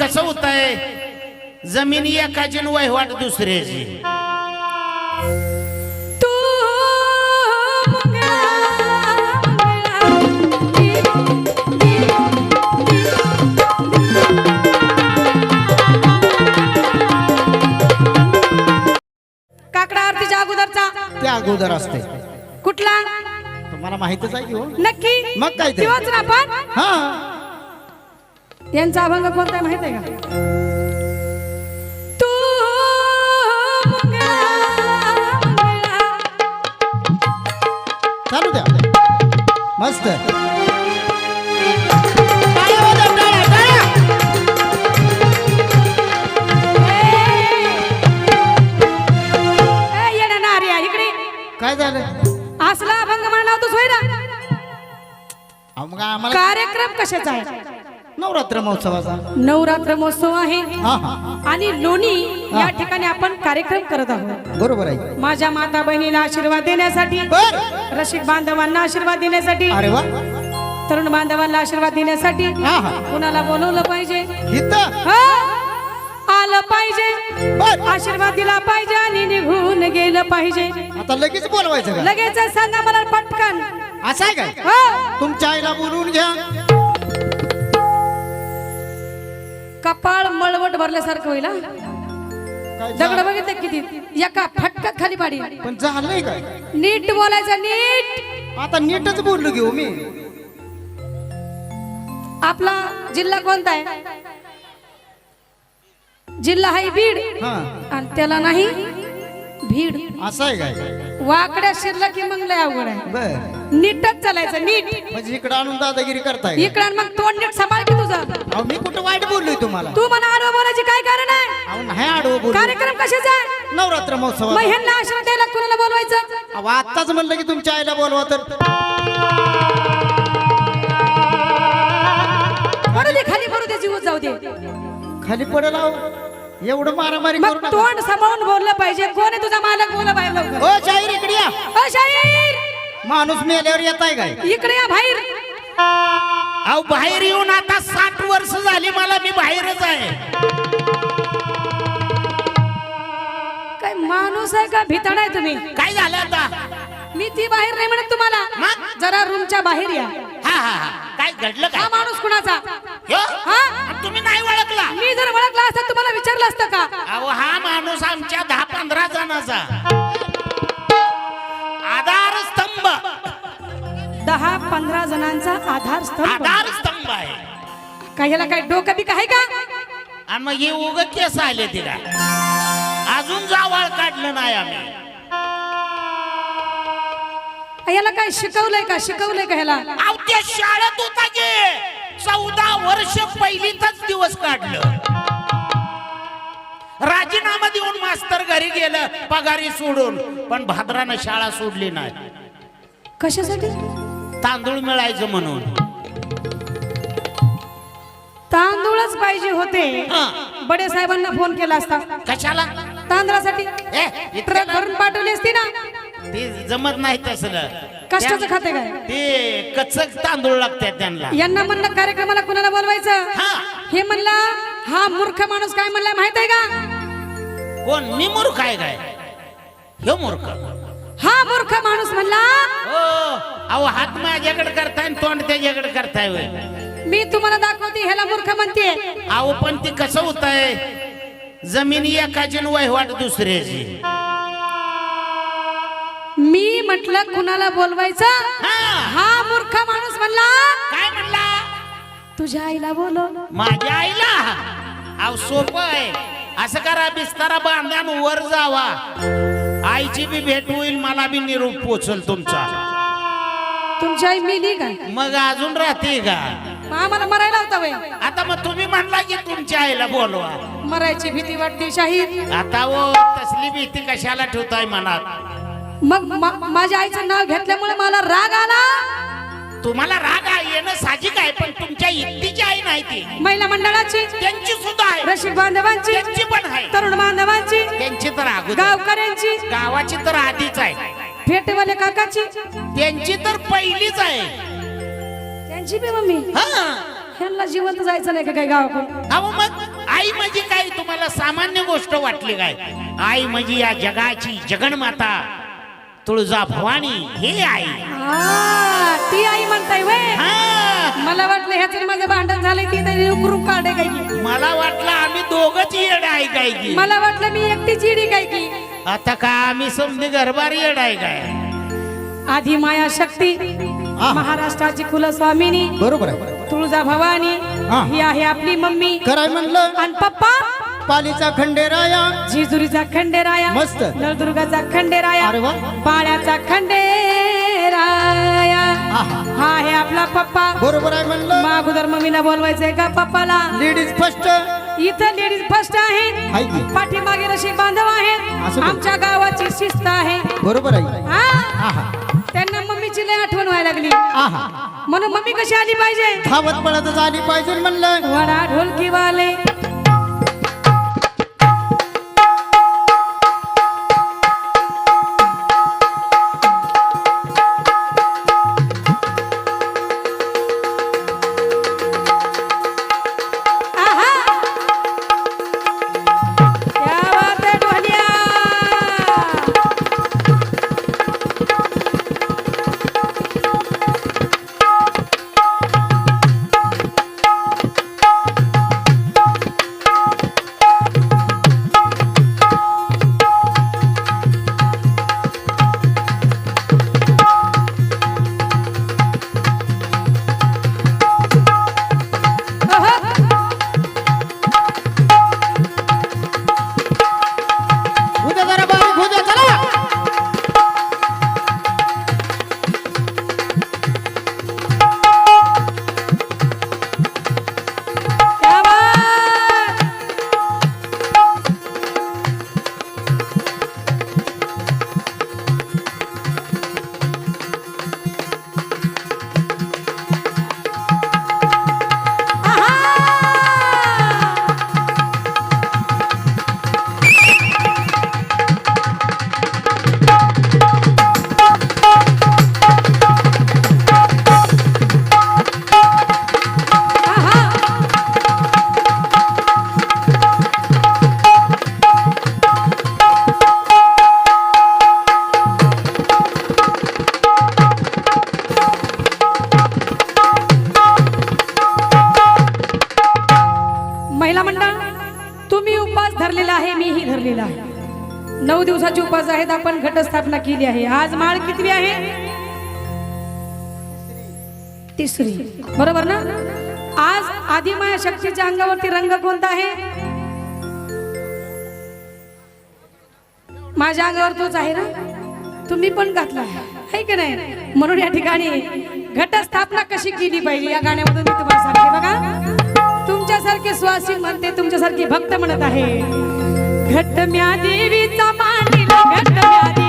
कसं होतंय? जमीन एकाची वहिवाट दुसऱ्याची. तू काकडा आरतीच्या अगोदरचा. ते अगोदर असते कुठला? तुम्हाला माहितच आहे की हो? नक्की. मग काय ते? तेव्हाच ना आपण? हा. यांचा अभंग कोणता आहे माहीत आहे का. चालू द्या मस्त. ए, येणं नार्या, इकडे. काय झालं? असला अभंग म्हणला होतो सोयरा कार्यक्रम कशाचा आहे? नवरात्र महोत्सवाचा. नवरात्र महोत्सव आहे. हा हा. आणि लोणी या ठिकाणी आपण कार्यक्रम करत आहोत. बरोबर आहे. माझ्या माता बहिणीला आशीर्वाद देण्यासाठी बर. रसिक बांधवांना आशीर्वाद देण्यासाठी अरे वा. तरुण बांधवांना आशीर्वाद देण्यासाठी हा हा. कुणाला बोलवलं पाहिजे? इथं? हा? आलं पाहिजे. बर. आशीर्वाद दिला पाहिजे आणि निघून गेलं पाहिजे. आता लगेच बोलवायचं का? लगेच सांगा मला पटकन. असं आहे काय? हा? तुमच्या आईला बोलवून घ्या. कपाळ मळवट भरल्यासारखं होईल हा? दगड बघितले किती? एका फटक्यात खाली पाडी पण झालंय काय? नीट बोलायचं नीट! आता नीटच बोललो घेऊ मी. आपला जिल्हा कोणता आहे? जिल्हा आहे बीड. हा. आणि त्याला नाही भीड. असं आहे काय? वाकड्या शिरला की मग लय अवघड आहे. नीटच चालायचं नीट. म्हणजे इकडं आणून दादागिरी करताय का? इकडं मग तोंड नीट सांभाळ की तुझं. अहो मी कुठं वाईट बोललोय तुम्हाला? तू मला आडवं बोलायची काय कारण आहे? अहो नाही आडवं बोल कार्यक्रम कशाचा आहे? नवरात्र मग महोत्सव ह्यांना आश्रम द्यायला कुणाला बोलवायचं? अहो आत्ताच म्हणलं की तुमच्या आईला बोलवा तर. पडू दे खाली पडू दे जीव जाऊ दे. खाली पडेल अहो. एवढं मारामारी करू मग नका. तोंड सांभाळून बोललं पाहिजे. कोण आहे तुझा मालक? बोला बाहेर लवकर. ओ माणूस मेल्यावर येत आहे काय? इकडे या बाहेर. अहो बाहेर येऊन आता साठ वर्ष झाली मला मी बाहेरच आहे. काय माणूस आहे का? भितड आहे तुम्ही. काय झालं आता? मी ती बाहेर नाही म्हणत तुम्हाला. मग? जरा रूमच्या बाहेर या. हा हा हा. काय घडलं हा काय माणूस कुणाचा? ह्यो? हा? आणि तुम्ही नाही ओळखला? मी जर ओळखला असता तुम्हाला विचारलं असतं का? अहो हा माणूस आमच्या दहा पंधरा जणांचा. पंधरा जणांचा आधार स्तंभ. आधार स्तंभ आहे. काय याला काय डोकं बी आहे का? आणि मग हे उग केस आले तिला. अजून जावाळ काढलं नाही आम्ही. याला काय शिकवलंय का? शिकवलंय का ह्याला? अहो त्या शाळेत होता गे. चौदा वर्ष पहिलीतच दिवस काढलं. राजीनामा देऊन मास्तर घरी गेलं पगारी सोडून. पण भाद्रानं शाळा सोडली नाही. कशासाठी? तांदूळ मिळायचं म्हणून. तांदूळच पाहिजे होते. हा. बडे साहेबांना फोन केला असता. कशाला? तांदळासाठी ट्रक भरून पाठवली असती ना. ते जमत नाही तसलं. कष्टाचं खाते काय? ते कच्च तांदूळ लागतात त्यांना. यांना म्हणलं कार्यक्रमाला कुणाला बोलवायचं? हा. हे म्हणला हा मूर्ख माणूस काय म्हणलाय माहीत आहे का? कोण? मी मूर्ख आहे काय? हे मूर्ख. हा मूर्ख माणूस म्हणला हो. अहो हात माझ्याकडे करताय आणि तोंड त्याच्याकडे करताय होय. मी तुम्हाला दाखवते ह्याला मूर्ख म्हणते. अहो पण ते कसं होत आहे जमीन एकाची वहिवाट दुसऱ्याची. मी म्हटलं कुणाला बोलवायचं? हा. हा मूर्ख माणूस म्हणला. काय म्हणला? तुझ्या आईला बोलव. माझ्या आईला? अहो सोपं आहे. असं करा बिस्तारा बांधा आणि वर जावा. आईची बी भेट होईल मला बी निरोप पोचल तुमचा. तुमची आई मेली काय मग अजून राहते का? मग आम्हाला मरायला होता वय आता मग तुम्ही म्हणला की तुमच्या आईला बोलवा. मरायची भीती वाटते शाहीर. आता वो तसली भीती कशाला ठेवताय मनात? मग मा- माझ्या आईचं नाव घेतल्यामुळे मला राग आला. तुम्हाला राग आ- येणं साहजिक आहे पण तुमच्या इत्तीची आई नाही ती. महिला मंडळाची. त्यांची सुद्धा आहे. रसिक बांधवांची. त्यांची पण आहे. तरुण बांधवांची. त्यांची तर अगोदर. गावकऱ्यांची. गावाची तर आधीच आहे. फेटेवाले काकाची? त्यांची तर पहिलीच आहे. त्यांची बी मम्मी? हा. ह्यांना जिवंत जायचं नाही का काही गावाकडून? अहो मग आई म्हणजे काय तुम्हाला सामान्य गोष्ट वाटली काय? आई म्हणजे या जगाची जगणमाता तुळजा भवानी हे आई. ती आई म्हणताय वय. हा. मला वाटलं ह्याच माझं भांडण झालंय ती तरी उकरून काढे काय की मला वाटलं आम्ही दोघच येड आहे काय की मला वाटलं मी एकटी चिडी काय की आता का आम्ही समजे घरबार येड आहे काय आधी माया शक्ती. महाराष्ट्राची कुलस्वामिनी बरोबर आहे तुळजा भवानी हा. ही आहे आपली मम्मी कराय म्हणलं आणि पप्पा पालीचा खंडेराया जिजुरीचा खंडेराया मस्त. नळदुर्गाचा खंडेराया अरे वा. पाण्याचा खंडेराया पप्पा? बरोबर आहे म्हणलं. मागोदर मम्मीला बोलवायचंय का पप्पाला? लेडीज फर्स्ट इथं लेडीज फर्स्ट आहे की? पाठीमागे रशी बांधव आहेत. असं? आमच्या गावाची शिस्त आहे. बरोबर आहे. हा? आहा त्यांना मम्मीची लय आठवण व्हायला लागली. आहा म्हणून मम्मी कशी आली पाहिजे? धावत पळतच आली पाहिजे म्हणलं. वडा ढोलकी वाले केली आहे? आज माळ कितवी आहे? तिसरी. बरोबर ना? आज आदिमाया शक्तीच्या अंगावरती रंग कोणता आहे? माझ्या अंगावर तोच आहे ना? तुम्ही पण घातला. आहे की नाही? म्हणून या ठिकाणी घटस्थापना कशी केली पाहिजे या गाण्यामधून मी तुम्हाला सांगते बघा. तुमच्यासारखे स्वासी म्हणते तुमच्यासारखे भक्त म्हणत आहे. घट म्या देवीचा मांडील घट म्या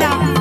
Mira.